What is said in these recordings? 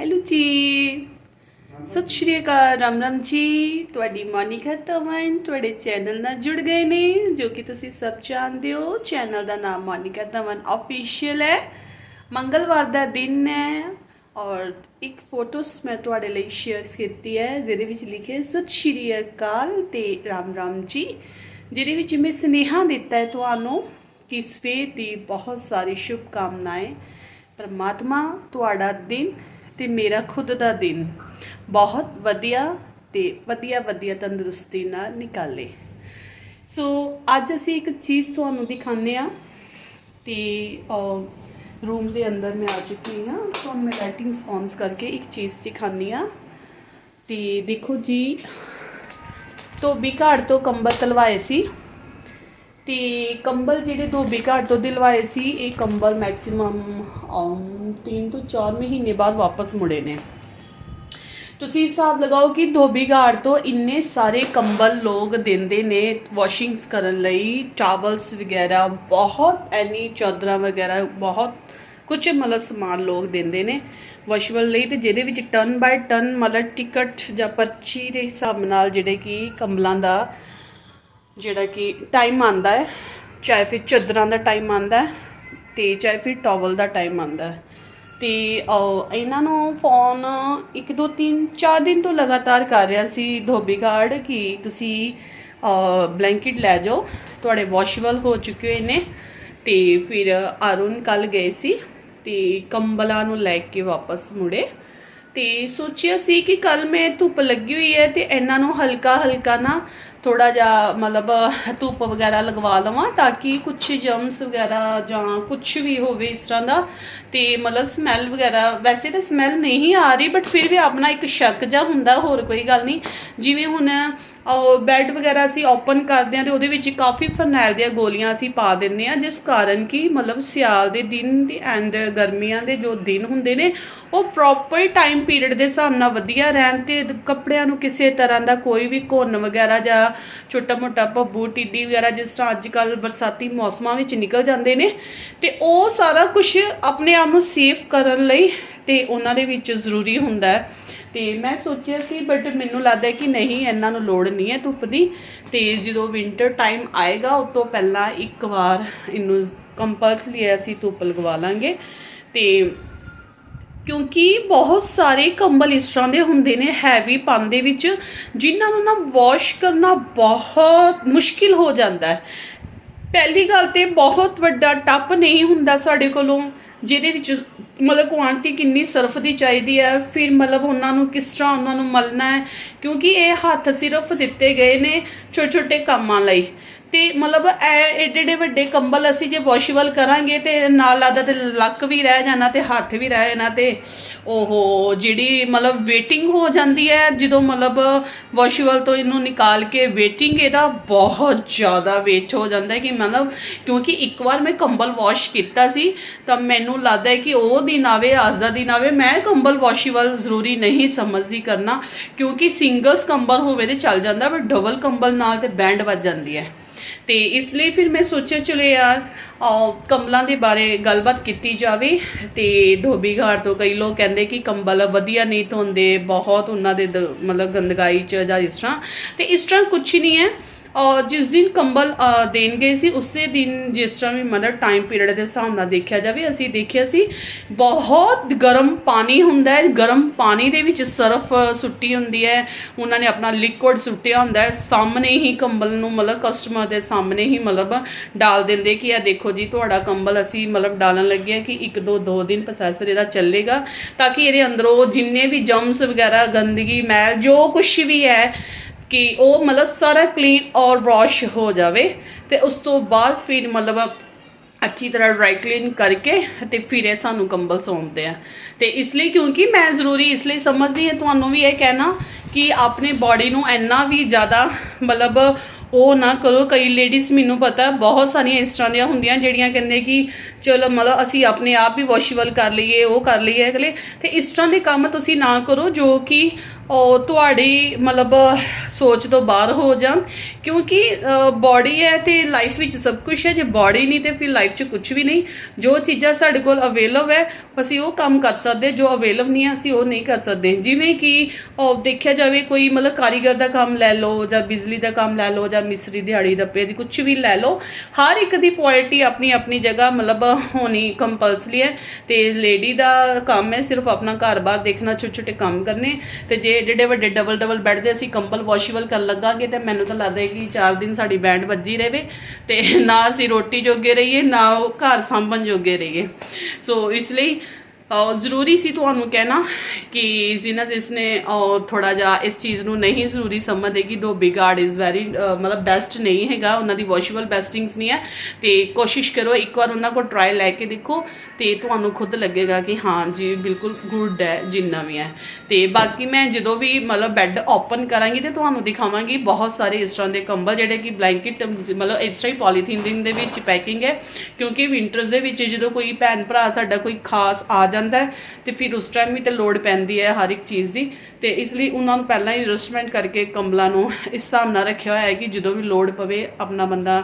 Hello ਜੀ ਸਤਿ ਸ਼੍ਰੀ ਅਕਾਲ, ਰਾਮ ਰਾਮ ਜੀ। ਤੁਹਾਡੀ ਮੋਨਿਕਾ ਤਮਨ ਤੁਹਾਡੇ ਚੈਨਲ ਨਾਲ ਜੁੜ ਗਏ ਨੇ, ਜੋ ਕਿ ਤੁਸੀਂ ਸਭ ਜਾਣਦੇ ਹੋ। ਚੈਨਲ ਦਾ ਨਾਮ ਮੋਨਿਕਾ ਤਮਨ ਅਫੀਸ਼ੀਅਲ ਹੈ। ਮੰਗਲਵਾਰ ਦਾ ਦਿਨ ਹੈ ਔਰ ਇੱਕ ਫੋਟੋਸ ਮੈਂ ਤੁਹਾਡੇ ਲਈ ਸ਼ੇਅਰ ਕੀਤੀ ਹੈ, ਜਿਹਦੇ ਵਿੱਚ ਲਿਖਿਆ ਸਤਿ ਸ਼੍ਰੀ ਅਕਾਲ ਤੇ ਰਾਮ ਰਾਮ ਜੀ। ਜਿਹਦੇ ਵਿੱਚ ਮੈਂ ਸੁਨੇਹਾ ਦਿੱਤਾ ਹੈ ਤੁਹਾਨੂੰ ਕਿ ਸਵੇਰ ਦੀ ਬਹੁਤ ਸਾਰੀ ਸ਼ੁਭ ਕਾਮਨਾएं ਪਰਮਾਤਮਾ ਤੁਹਾਡਾ ਦਿਨ ਤੇ ਮੇਰਾ ਖੁਦ ਦਾ ਦਿਨ ਬਹੁਤ ਵਧੀਆ ਤੇ ਵਧੀਆ ਵਧੀਆ ਤੰਦਰੁਸਤੀ ਨਾਲ ਨਿਕਾਲੇ। ਸੋ ਅੱਜ ਅਸੀਂ ਇੱਕ ਚੀਜ਼ ਤੁਹਾਨੂੰ ਦਿਖਾਉਂਦੇ ਆ ਤੇ ਰੂਮ ਦੇ ਅੰਦਰ ਮੈਂ ਆ ਚੁੱਕੀ ਹਾਂ। ਤੁਹਾਨੂੰ ਮੈਂ ਲਾਈਟਿੰਗਸ ਔਨਸ ਕਰਕੇ ਇੱਕ ਚੀਜ਼ ਦਿਖਾਉਂਦੀ ਆ ਤੇ ਦੇਖੋ ਜੀ, ਧੋਬੀ ਘਾਟ ਤੋਂ ਕੰਬਲ ਤਲਵਾਏ ਸੀ। ਤੇ ਕੰਬਲ ਜਿਹੜੇ ਧੋਬੀ ਘਾਟ ਤੋਂ ਦਿਲਵਾਏ ਸੀ, ਇਹ ਕੰਬਲ ਮੈਕਸਿਮਮ 3 ਤੋਂ 4 ਮਹੀਨੇ ਬਾਅਦ ਵਾਪਸ ਮੁੜੇ ਨੇ। ਤੁਸੀਂ ਹਿਸਾਬ ਲਗਾਓ ਕਿ ਧੋਬੀ ਘਾਟ ਤੋਂ ਇੰਨੇ ਸਾਰੇ ਕੰਬਲ ਲੋਕ ਦਿੰਦੇ ਨੇ ਵਾਸ਼ਿੰਗਸ ਕਰਨ ਲਈ ਟਾਵਲਸ ਵਗੈਰਾ, ਬਹੁਤ ਐਨੀ ਚਾਦਰਾਂ ਵਗੈਰਾ, ਬਹੁਤ ਕੁਝ ਮਤਲਬ ਸਮਾਨ ਲੋਕ ਦਿੰਦੇ ਨੇ ਵਾਸ਼ਵਲ ਲਈ ਤੇ ਜਿਹਦੇ ਵਿੱਚ ਟਨ ਬਾਈ ਟਨ ਮਤਲਬ ਟਿਕਟ ਜਾਂ ਪਰਚੀ ਦੇ ਹਿਸਾਬ ਨਾਲ ਜਿਹੜੇ ਕਿ ਕੰਬਲਾਂ ਦਾ ਜਿਹੜਾ ਕਿ ਟਾਈਮ ਆਂਦਾ ਹੈ, ਚਾਹੇ ਫਿਰ ਚਾਦਰਾਂ ਦਾ ਟਾਈਮ ਆਂਦਾ ਹੈ ਤੇ ਚਾਹੇ ਫਿਰ ਟਾਵਲ ਦਾ ਟਾਈਮ ਆਂਦਾ ਹੈ। ਤੇ ਇਹਨਾਂ ਨੂੰ ਫੋਨ 1 2 3 4 ਦਿਨ ਤੋਂ ਲਗਾਤਾਰ ਕਰ ਰਿਹਾ ਸੀ ਧੋਬੀ ਗਾਰਡ ਕਿ ਤੁਸੀਂ ਬਲੈਂਕਟ ਲੈ ਜਾਓ। ਤੁਹਾਡੇ ਵਾਸ਼ੇਬਲ ਹੋ ਚੁੱਕੇ ਹੋਏ ਨੇ ਤੇ ਫਿਰ ਅਰੁਣ ਕੱਲ ਗਏ ਸੀ ਤੇ ਕੰਬਲਾਂ ਨੂੰ ਲੈ ਕੇ ਵਾਪਸ ਮੁੜੇ। ਤੇ ਸੋਚਿਆ ਸੀ ਕਿ ਕੱਲ ਮੈਂ ਧੁੱਪ ਲੱਗੀ ਹੋਈ ਹੈ ਤੇ ਇਹਨਾਂ ਨੂੰ ਹਲਕਾ ਹਲਕਾ ਨਾ ਥੋੜਾ ਜਿਹਾ ਮਤਲਬ ਧੁੱਪ ਵਗੈਰਾ ਲਗਵਾ ਲਵਾਂ ਤਾਂ ਕਿ ਕੁਝ ਜਰਮਸ ਵਗੈਰਾ ਜਾਂ ਕੁਝ ਵੀ ਹੋਵੇ ਇਸ ਤਰ੍ਹਾਂ ਦਾ ਤੇ ਮਤਲਬ ਸਮੈਲ ਵਗੈਰਾ, ਵੈਸੇ ਤਾਂ ਸਮੈਲ ਨਹੀਂ ਆ ਰਹੀ ਬਟ ਫਿਰ ਵੀ ਆਪਣਾ ਇੱਕ ਸ਼ੱਕ ਜਿਹਾ ਹੁੰਦਾ, ਹੋਰ ਕੋਈ ਗੱਲ ਨਹੀਂ। ਜਿਵੇਂ ਹੁਣ ਬੈੱਡ ਵਗੈਰਾ ਅਸੀਂ ਓਪਨ ਕਰਦੇ ਹਾਂ ਤੇ ਉਹਦੇ ਵਿੱਚ ਕਾਫੀ ਫਰਨੈਲ ਦੀਆਂ ਗੋਲੀਆਂ ਅਸੀਂ ਪਾ ਦਿੰਦੇ ਹਾਂ, ਜਿਸ ਕਾਰਨ ਕਿ ਮਤਲਬ ਸਿਆਲ ਦੇ ਦਿਨ ਦੇ ਐਂਡ ਗਰਮੀਆਂ ਦੇ ਜੋ ਦਿਨ ਹੁੰਦੇ ਨੇ, ਉਹ ਪ੍ਰੋਪਰ ਟਾਈਮ ਪੀਰੀਅਡ ਦੇ ਹਿਸਾਬ ਨਾਲ ਵਧੀਆ ਰਹਿਣ ਤੇ ਕੱਪੜਿਆਂ ਨੂੰ ਕਿਸੇ ਤਰ੍ਹਾਂ ਦਾ ਕੋਈ ਵੀ ਘੁੰਨ ਵਗੈਰਾ ਜਾਂ ਛੋਟਾ ਮੋਟਾ ਭੱਬੂ, ਟਿੱਡੀ ਵਗੈਰਾ ਜਿਸ ਤਰ੍ਹਾਂ ਅੱਜ ਕੱਲ ਬਰਸਾਤੀ ਮੌਸਮਾਂ ਵਿੱਚ ਨਿਕਲ ਜਾਂਦੇ ਨੇ ਤੇ ਉਹ ਸਾਰਾ ਕੁਝ ਆਪਣੇ ਆਪ ਨੂੰ ਸੇਫ ਕਰਨ ਲਈ ਤੇ ਉਹਨਾਂ ਦੇ ਵਿੱਚ ਜ਼ਰੂਰੀ ਹੁੰਦਾ ਹੈ। ਤੇ ਮੈਂ ਸੋਚਿਆ ਸੀ ਬਟ ਮੈਨੂੰ ਲੱਗਦਾ ਕਿ ਨਹੀਂ, ਇਹਨਾਂ ਨੂੰ ਲੋੜ ਨਹੀਂ ਹੈ ਧੁੱਪ ਦੀ। ਤੇ ਜਦੋਂ ਵਿంటర్ ਟਾਈਮ ਆਏਗਾ, ਉਸ ਤੋਂ ਪਹਿਲਾਂ ਇੱਕ ਵਾਰ ਇਹਨੂੰ ਕੰਪਲਸਰੀ ਅਸੀਂ ਧੁੱਪ ਲਗਵਾ ਲਾਂਗੇ। ਤੇ ਕਿਉਂਕਿ ਬਹੁਤ ਸਾਰੇ ਕੰਬਲ ਇਸ ਤਰ੍ਹਾਂ ਦੇ ਹੁੰਦੇ ਨੇ ਹੈਵੀ ਪਨ ਦੇ ਵਿੱਚ, ਜਿਨ੍ਹਾਂ ਨੂੰ ਨਾ ਵਾਸ਼ ਕਰਨਾ ਬਹੁਤ ਮੁਸ਼ਕਿਲ ਹੋ ਜਾਂਦਾ ਹੈ। ਪਹਿਲੀ ਗੱਲ ਤੇ ਬਹੁਤ ਵੱਡਾ ਟੱਪ ਨਹੀਂ ਹੁੰਦਾ ਸਾਡੇ ਕੋਲੋਂ। ਜਿਹਦੇ ਵਿੱਚ ਮਤਲਬ ਕੁਆਂਟੀ ਕਿੰਨੀ ਸਰਫ ਦੀ ਚਾਹੀਦੀ ਹੈ, ਫਿਰ ਮਤਲਬ ਉਹਨਾਂ ਨੂੰ ਕਿਸ ਤਰ੍ਹਾਂ ਉਹਨਾਂ ਨੂੰ ਮਲਣਾ ਹੈ, ਕਿਉਂਕਿ ਇਹ ਹੱਥ ਸਿਰਫ ਦਿੱਤੇ ਗਏ ਨੇ ਛੋਟੇ ਛੋਟੇ ਕੰਮਾਂ ਲਈ। ਤੇ ਮਤਲਬ ਐ ਏਡੇ ਏਡੇ ਵੱਡੇ ਕੰਬਲ ਅਸੀਂ ਜੇ ਵਾਸ਼ੇਬਲ ਕਰਾਂਗੇ ਤੇ ਨਾਲ ਲੱਗਦਾ ਤੇ ਲੱਕ ਵੀ ਰਹਿ ਜਾਣਾ ਤੇ ਹੱਥ ਵੀ ਰਹਿ ਜਾਣਾ ਤੇ ਉਹ ਜਿਹੜੀ ਮਤਲਬ ਵੇਟਿੰਗ ਹੋ ਜਾਂਦੀ ਹੈ ਜਦੋਂ ਮਤਲਬ ਵਾਸ਼ੇਬਲ ਤੋਂ ਇਹਨੂੰ ਨਿਕਾਲ ਕੇ ਵੇਟਿੰਗ ਇਹਦਾ ਬਹੁਤ ਜ਼ਿਆਦਾ ਵੇਟ ਹੋ ਜਾਂਦਾ ਹੈ ਕਿ ਮਤਲਬ ਕਿਉਂਕਿ ਇੱਕ ਵਾਰ ਮੈਂ ਕੰਬਲ ਵਾਸ਼ ਕੀਤਾ ਸੀ, ਤਾਂ ਮੈਨੂੰ ਲੱਗਦਾ ਹੈ ਕਿ ਉਹ ਦਿਨ ਆਵੇ, ਅੱਜ ਦਾ ਦਿਨ ਆਵੇ, ਮੈਂ ਕੰਬਲ ਵਾਸ਼ੇਬਲ ਜ਼ਰੂਰੀ ਨਹੀਂ ਸਮਝਦੀ ਕਰਨਾ, ਕਿਉਂਕਿ ਸਿੰਗਲਸ ਕੰਬਲ ਹੋਵੇ ਤੇ ਚੱਲ ਜਾਂਦਾ, ਪਰ ਡਬਲ ਕੰਬਲ ਨਾਲ ਤੇ ਬੈਂਡ ਵੱਜ ਜਾਂਦੀ ਹੈ ਤੇ ਇਸ ਲਈ ਫਿਰ ਮੈਂ ਸੋਚਿਆ, ਚਲੋ ਯਾਰ ਕੰਬਲਾਂ ਦੇ ਬਾਰੇ ਗੱਲਬਾਤ ਕੀਤੀ ਜਾਵੇ ਤੇ ਧੋਬੀ ਘਾਟ ਤੋਂ ਕਈ ਲੋਕ ਕਹਿੰਦੇ ਕਿ ਕੰਬਲ ਵਧੀਆ ਨਹੀਂ ਧੋਂਦੇ, ਬਹੁਤ ਉਹਨਾਂ ਦੇ ਦ- ਮਤਲਬ ਗੰਦਗਾਈ ਚ ਜਾਂ ਇਸ ਤਰ੍ਹਾਂ। ਤੇ ਇਸ ਤਰ੍ਹਾਂ ਕੁਝ ਨਹੀਂ ਹੈ। ਔਰ ਜਿਸ ਦਿਨ ਕੰਬਲ ਦੇਣ ਗਏ ਸੀ, ਉਸੇ ਦਿਨ ਜਿਸ ਤਰ੍ਹਾਂ ਵੀ ਮਤਲਬ ਟਾਈਮ ਪੀਰੀਅਡ ਦੇ ਹਿਸਾਬ ਨਾਲ ਦੇਖਿਆ ਜਾਵੇ, ਅਸੀਂ ਦੇਖਿਆ ਸੀ, ਬਹੁਤ ਗਰਮ ਪਾਣੀ ਹੁੰਦਾ ਹੈ, ਗਰਮ ਪਾਣੀ ਦੇ ਵਿੱਚ ਸਰਫ ਸੁੱਟੀ ਹੁੰਦੀ ਹੈ। ਉਹਨਾਂ ਨੇ ਆਪਣਾ ਲਿਕੁਇਡ ਸੁੱਟਿਆ ਹੁੰਦਾ ਹੈ, ਸਾਹਮਣੇ ਹੀ ਕੰਬਲ ਨੂੰ ਮਤਲਬ ਕਸਟਮਰ ਦੇ ਸਾਹਮਣੇ ਹੀ ਮਤਲਬ ਡਾਲ ਦਿੰਦੇ ਕਿ ਆ ਦੇਖੋ ਜੀ, ਤੁਹਾਡਾ ਕੰਬਲ ਅਸੀਂ ਮਤਲਬ ਡਾਲਣ ਲੱਗੇ ਹਾਂ ਕਿ ਇੱਕ ਦੋ ਦੋ ਦਿਨ ਪ੍ਰੋਸੈਸਰ ਇਹਦਾ ਚੱਲੇਗਾ ਤਾਂ ਕਿ ਇਹਦੇ ਅੰਦਰੋਂ ਜਿੰਨੇ ਵੀ ਜਮਸ ਵਗੈਰਾ, ਗੰਦਗੀ, ਮੈਲ, ਜੋ ਕੁਝ ਵੀ ਹੈ ਕਿ ਉਹ ਮਤਲਬ ਸਾਰਾ ਕਲੀਨ ਔਰ ਵਾਸ਼ ਹੋ ਜਾਵੇ ਤੇ ਉਸ ਤੋਂ ਬਾਅਦ ਫਿਰ ਮਤਲਬ ਅੱਛੀ ਤਰ੍ਹਾਂ ਡਰਾਈ ਕਲੀਨ ਕਰਕੇ ਤੇ ਫਿਰ ਇਹ ਸਾਨੂੰ ਕੰਬਲ ਸੌਂਪਦੇ ਆ। ਤੇ ਇਸ ਲਈ ਕਿਉਂਕਿ ਮੈਂ ਜ਼ਰੂਰੀ ਇਸ ਲਈ ਸਮਝਦੀ ਹਾਂ, ਤੁਹਾਨੂੰ ਵੀ ਇਹ ਕਹਿਣਾ ਕਿ ਆਪਣੇ ਬਾਡੀ ਨੂੰ ਇੰਨਾ ਵੀ ਜ਼ਿਆਦਾ ਮਤਲਬ ਉਹ ਨਾ ਕਰੋ। ਕਈ ਲੇਡੀਜ਼ ਮੈਨੂੰ ਪਤਾ, ਬਹੁਤ ਸਾਰੀਆਂ ਇਸ ਤਰ੍ਹਾਂ ਦੀਆਂ ਹੁੰਦੀਆਂ ਜਿਹੜੀਆਂ ਕਹਿੰਦੇ ਕਿ ਚਲੋ ਮਤਲਬ ਅਸੀਂ ਆਪਣੇ ਆਪ ਹੀ ਵਾਸ਼ੇਬਲ ਕਰ ਲਈਏ, ਉਹ ਕਰ ਲਈਏ ਅਗਲੇ। ਤੇ ਇਸ ਤਰ੍ਹਾਂ ਦੇ ਕੰਮ ਤੁਸੀਂ ਨਾ ਕਰੋ ਜੋ ਕਿ ਉਹ ਤੁਹਾਡੀ ਮਤਲਬ ਸੋਚ ਤੋਂ ਬਾਹਰ ਹੋ ਜਾਣ ਕਿਉਂਕਿ ਬਾਡੀ ਹੈ ਤੇ ਲਾਈਫ ਵਿੱਚ ਸਭ ਕੁਝ ਹੈ। ਜੇ ਬਾਡੀ ਨਹੀਂ ਤੇ ਫਿਰ ਲਾਈਫ 'ਚ ਕੁਝ ਵੀ ਨਹੀਂ। ਜੋ ਚੀਜ਼ਾਂ ਸਾਡੇ ਕੋਲ ਅਵੇਲੇਬਲ ਹੈ, ਅਸੀਂ ਉਹ ਕੰਮ ਕਰ ਸਕਦੇ। ਜੋ ਅਵੇਲੇਬਲ ਨਹੀਂ ਹੈ, ਅਸੀਂ ਉਹ ਨਹੀਂ ਕਰ ਸਕਦੇ। ਜਿਵੇਂ ਕਿ ਦੇਖਿਆ ਜਾਵੇ ਕੋਈ ਮਤਲਬ ਕਾਰੀਗਰ ਦਾ ਕੰਮ ਲੈ ਲਓ ਜਾਂ ਬਿਜਲੀ ਦਾ ਕੰਮ ਲੈ ਲਓ ਜਾਂ ਮਿਸਤਰੀ ਦਿਹਾੜੀ ਦੱਪੇ ਦੀ ਕੁਝ ਵੀ ਲੈ ਲਓ, ਹਰ ਇੱਕ ਦੀ ਕੁਆਲਿਟੀ ਆਪਣੀ ਆਪਣੀ ਜਗ੍ਹਾ ਮਤਲਬ ਹੋਣੀ ਕੰਪਲਸਰੀ ਹੈ। ਤੇ ਲੇਡੀ ਦਾ ਕੰਮ ਹੈ ਸਿਰਫ ਆਪਣਾ ਘਰ-ਬਾਰ ਦੇਖਣਾ, ਛੋਟੇ ਛੋਟੇ ਕੰਮ ਕਰਨੇ। ਤੇ ਜੇ ਏਡੇ ਵੱਡੇ ਡਬਲ ਡਬਲ ਬੈੱਡ ਦੇ ਅਸੀਂ ਕੰਬਲ ਵਾਸ਼ੇਬਲ ਕਰਨ ਲੱਗਾਂਗੇ, ਤੇ ਮੈਨੂੰ ਤਾਂ ਲੱਗਦਾ ਹੈ ਕਿ 4 ਦਿਨ ਸਾਡੀ ਬੈਂਡ ਵੱਜੀ ਰਹੇ ਤੇ ਨਾ ਅਸੀਂ ਰੋਟੀ ਜੋਗੇ ਰਹੀਏ, ਨਾ ਉਹ ਘਰ ਸਾਂਭਣ ਜੋਗੇ ਰਹੀਏ। ਸੋ ਇਸ ਲਈ ਜ਼ਰੂਰੀ ਸੀ ਤੁਹਾਨੂੰ ਕਹਿਣਾ ਕਿ ਜਿਨ੍ਹਾਂ ਜਿਸ ਨੇ ਥੋੜਾ ਜਿਹਾ ਇਸ ਚੀਜ਼ ਨੂੰ ਨਹੀਂ ਜ਼ਰੂਰੀ ਸਮਝਦੇ ਕਿ ਦੋ ਬਿਗਾਰਡ ਇਜ਼ ਵੈਰੀ ਮਤਲਬ ਬੈਸਟ ਨਹੀਂ ਹੈਗਾ, ਉਹਨਾਂ ਦੀ ਵਾਸ਼ੇਬਲ ਬੈਸਟਿੰਗਸ ਨਹੀਂ ਹੈ, ਤੇ ਕੋਸ਼ਿਸ਼ ਕਰੋ ਇੱਕ ਵਾਰ ਉਹਨਾਂ ਕੋਲ ਟਰਾਈ ਲੈ ਕੇ ਦੇਖੋ, ਤੇ ਤੁਹਾਨੂੰ ਖੁਦ ਲੱਗੇਗਾ ਕਿ ਹਾਂ ਜੀ, ਬਿਲਕੁਲ ਗੁੱਡ ਹੈ, ਜਿੰਨਾ ਵੀ ਹੈ। ਤੇ ਬਾਕੀ ਮੈਂ ਜਦੋਂ ਵੀ ਮਤਲਬ ਬੈੱਡ ਓਪਨ ਕਰਾਂਗੀ ਤੇ ਤੁਹਾਨੂੰ ਦਿਖਾਵਾਂਗੀ ਬਹੁਤ ਸਾਰੇ ਇਸ ਤਰ੍ਹਾਂ ਦੇ ਕੰਬਲ, ਜਿਹੜੇ ਕਿ ਬਲੈਂਕਟ ਮਤਲਬ ਇਸ ਤਰ੍ਹਾਂ ਹੀ ਪੋਲੀਥੀਨ ਦੇ ਵਿੱਚ ਪੈਕਿੰਗ ਹੈ, ਕਿਉਂਕਿ ਵਿੰਟਰਸ ਦੇ ਵਿੱਚ ਜਦੋਂ ਕੋਈ ਭੈਣ ਭਰਾ ਸਾਡਾ ਕੋਈ ਖਾਸ ਆ ਜਾਂਦਾ ਹੈ ਤੇ ਫਿਰ ਉਸ ਟਾਈਮ ਵੀ ਤੇ ਲੋੜ ਪੈਂਦੀ ਹੈ ਹਰ ਇੱਕ ਚੀਜ਼ ਦੀ ਤੇ ਇਸ ਲਈ ਉਹਨਾਂ ਨੂੰ ਪਹਿਲਾਂ ਹੀ ਇਨਵੈਸਟਮੈਂਟ ਕਰਕੇ ਕੰਬਲਾਂ ਨੂੰ ਇਸ ਹਿਸਾਬ ਨਾਲ ਰੱਖਿਆ ਹੋਇਆ ਹੈ ਕਿ ਜਦੋਂ ਵੀ ਲੋੜ ਪਵੇ ਆਪਣਾ ਬੰਦਾ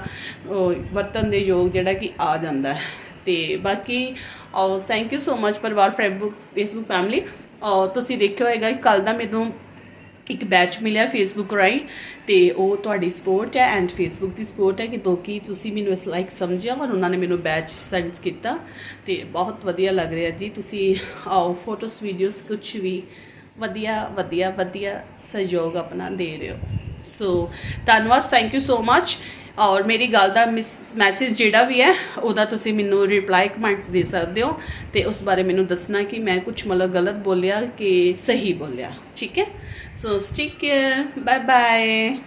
ਉਹ, ਵਰਤਣ ਦੇ ਯੋਗ ਜਿਹੜਾ ਕਿ ਆ ਜਾਂਦਾ ਹੈ। ਤੇ ਬਾਕੀ ਔਰ ਥੈਂਕ ਯੂ ਸੋ ਮਚ ਪਰਿਵਾਰ ਫੇਸਬੁੱਕ ਫੇਸਬੁੱਕ ਫੈਮਿਲੀ ਔਰ ਤੁਸੀਂ ਦੇਖਿਆ ਹੋਏਗਾ ਕਿ ਕੱਲ ਦਾ ਮੈਨੂੰ ਇੱਕ ਬੈਚ ਮਿਲਿਆ ਫੇਸਬੁੱਕ ਰਾਹੀਂ ਤੇ ਉਹ ਤੁਹਾਡੀ ਸਪੋਰਟ ਹੈ ਐਂਡ ਫੇਸਬੁੱਕ ਦੀ ਸਪੋਰਟ ਹੈ ਕਿ ਤੋਂ ਕਿ ਤੁਸੀਂ ਮੈਨੂੰ ਇਸ ਲਾਈਕ ਸਮਝਿਆ ਔਰ ਉਹਨਾਂ ਨੇ ਮੈਨੂੰ ਬੈਚ ਸੈਂਡ ਕੀਤਾ ਤੇ ਬਹੁਤ ਵਧੀਆ ਲੱਗ ਰਿਹਾ ਜੀ। ਤੁਸੀਂ ਆਓ ਫੋਟੋਸ ਵੀਡੀਓਸ ਕੁਝ ਵੀ ਵਧੀਆ ਵਧੀਆ ਵਧੀਆ ਸਹਿਯੋਗ ਆਪਣਾ ਦੇ ਰਹੇ ਹੋ। ਸੋ ਧੰਨਵਾਦ ਥੈਂਕ ਯੂ ਸੋ ਮੱਚ ਔਰ ਮੇਰੀ ਗੱਲ ਦਾ ਮੈਸੇਜ ਜਿਹੜਾ ਵੀ ਹੈ, ਉਹਦਾ ਤੁਸੀਂ ਮੈਨੂੰ ਰਿਪਲਾਈ ਕਮੈਂਟਸ ਦੇ ਸਕਦੇ ਹੋ ਤੇ ਉਸ ਬਾਰੇ ਮੈਨੂੰ ਦੱਸਣਾ ਕਿ ਮੈਂ ਕੁਝ ਮਤਲਬ ਗਲਤ ਬੋਲਿਆ ਕਿ ਸਹੀ ਬੋਲਿਆ, ਠੀਕ ਹੈ? So, stick here. Bye bye.